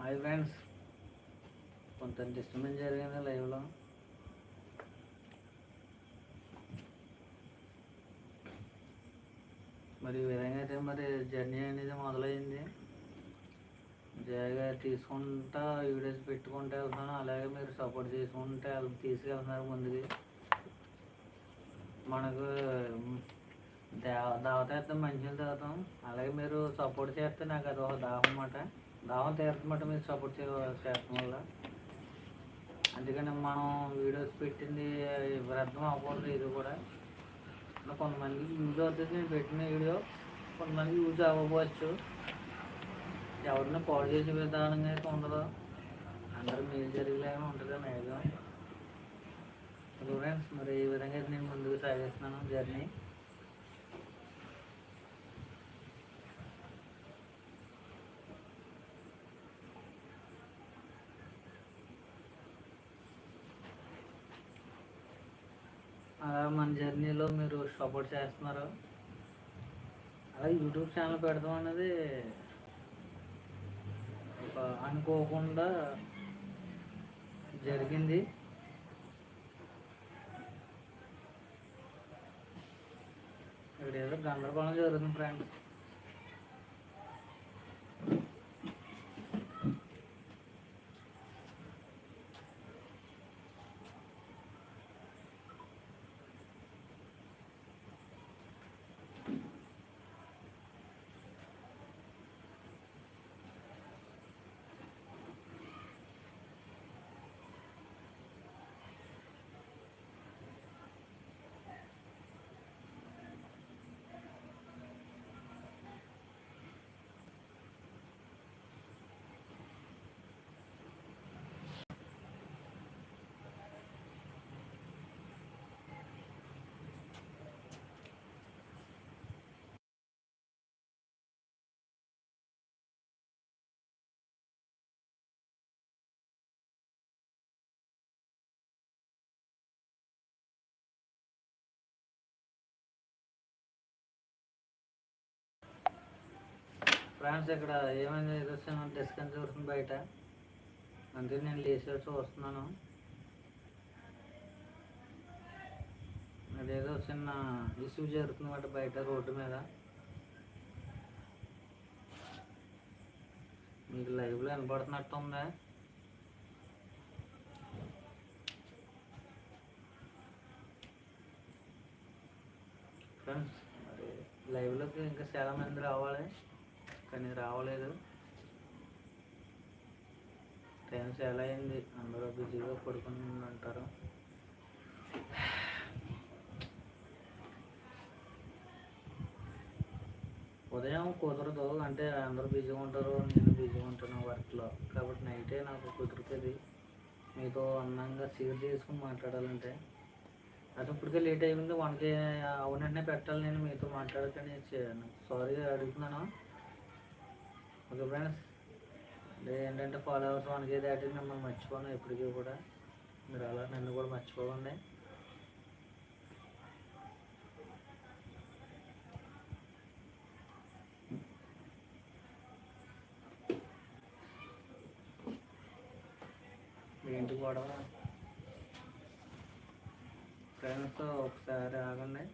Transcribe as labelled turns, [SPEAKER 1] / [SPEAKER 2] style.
[SPEAKER 1] Hi friends. కొంత disturbance జరిగింది లైవ్లో మరి ఈ విధంగా అయితే మరి జర్నీ అనేది మొదలైంది? జాగ్రత్త తీసుకుంటా వీడియోస్ పెట్టుకుంటూ వెళ్తాను అలాగే మీరు సపోర్ట్ చేసుకుంటే తీసుకెళ్తున్నారు ముందుకి. మనకు దేవ దావత అయితే మంచిగా తాగుతాం. అలాగే మీరు సపోర్ట్ చేస్తే నాకు అది ఒక దాహం అన్నమాట. దాహం తీరుతున్నమాట మీరు సపోర్ట్ చేస్తాం వల్ల. అందుకని మనం వీడియోస్ పెట్టింది వ్యర్థం అవ్వకూడదు ఇది కూడా. కొంతమందికి యూజ్ అవుతుంది నేను పెట్టిన వీడియో. కొంతమందికి యూజ్ అవ్వకపోవచ్చు ఎవరిని పాడు చేసే విధానంగా అయితే ఉండదు. అందరూ మేలు జరిగేలాగా ఉంటుంది మేఘం. ఫ్రెండ్స్ మరి ఈ విధంగా అయితే నేను ముందుకు సాగిస్తున్నాను జర్నీ. అలా మన జర్నీలో మీరు సపోర్ట్ చేస్తున్నారు. అలా యూట్యూబ్ ఛానల్ పెడతాం అనేది ఒక అనుకోకుండా జరిగింది. ఇక్కడ ఏదో గందరగోళం జరుగుతుంది ఫ్రెండ్స్ ఫ్రెండ్స్ ఇక్కడ ఏమైంది ఏదో చిన్న డిస్కన్స్ జరుగుతుంది బయట. అందుకే నేను లేచి చూస్తున్నాను అదేదో చిన్న ఇష్యూ జరుగుతుందన్నమాట బయట రోడ్డు మీద. మీకు లైవ్లో వినపడుతున్నట్టు ఉందా ఫ్రెండ్స్ మరి లైవ్లోకి ఇంకా చాలా మంది రావాలి. కానీ రావలేదు. టైం చాలా అయింది? అందరూ బిజీగా పడుకుని అంటారు ఉదయం కుదరదు. అంటే అందరూ బిజీగా ఉంటారు. నేను బిజీగా ఉంటాను వర్క్లో. కాబట్టి నైటే నాకు కుదురుతుంది. మీతో అందంగా షేర్ చేసుకుని మాట్లాడాలంటే. అది ఇప్పటికే లేట్ అయింది. వన్కే అవునంటే పెట్టాలి. నేను మీతో మాట్లాడకని సారీ అడుగుతున్నాను. ఓకే ఫ్రెండ్స్ ఏంటంటే ఫాలోవర్స్ మనకి దాటి మిమ్మల్ని మర్చిపోను ఎప్పటికీ కూడా. మీరు అలా నన్ను కూడా మర్చిపోకండి. ఏంటి గొడవ ఫ్రెండ్స్ ఒకసారి ఆగండి.